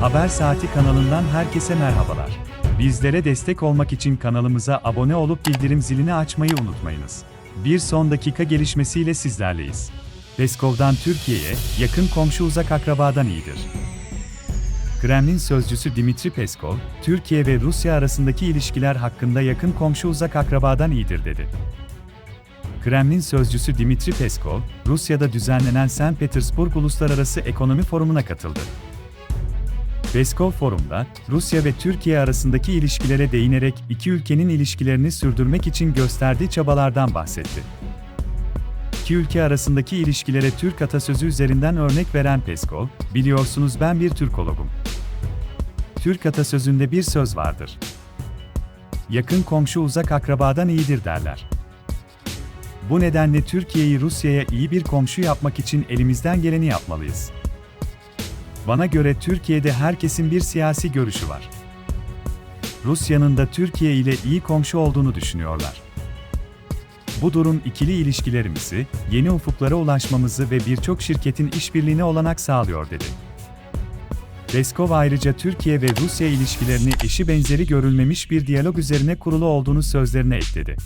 Haber Saati kanalından herkese merhabalar. Bizlere destek olmak için kanalımıza abone olup bildirim zilini açmayı unutmayınız. Bir son dakika gelişmesiyle sizlerleyiz. Peskov'dan Türkiye'ye, yakın komşu uzak akrabadan iyidir. Kremlin sözcüsü Dimitri Peskov, Türkiye ve Rusya arasındaki ilişkiler hakkında yakın komşu uzak akrabadan iyidir dedi. Kremlin sözcüsü Dimitri Peskov, Rusya'da düzenlenen St. Petersburg Uluslararası Ekonomi Forumu'na katıldı. Peskov forumda, Rusya ve Türkiye arasındaki ilişkilere değinerek iki ülkenin ilişkilerini sürdürmek için gösterdiği çabalardan bahsetti. İki ülke arasındaki ilişkilere Türk atasözü üzerinden örnek veren Peskov, biliyorsunuz ben bir Türkologum. Türk atasözünde bir söz vardır. Yakın komşu uzak akrabadan iyidir derler. Bu nedenle Türkiye'yi Rusya'ya iyi bir komşu yapmak için elimizden geleni yapmalıyız. Bana göre Türkiye'de herkesin bir siyasi görüşü var. Rusya'nın da Türkiye ile iyi komşu olduğunu düşünüyorlar. Bu durum ikili ilişkilerimizi, yeni ufuklara ulaşmamızı ve birçok şirketin işbirliğine olanak sağlıyor dedi. Peskov ayrıca Türkiye ve Rusya ilişkilerini eşi benzeri görülmemiş bir diyalog üzerine kurulu olduğunu sözlerine ekledi.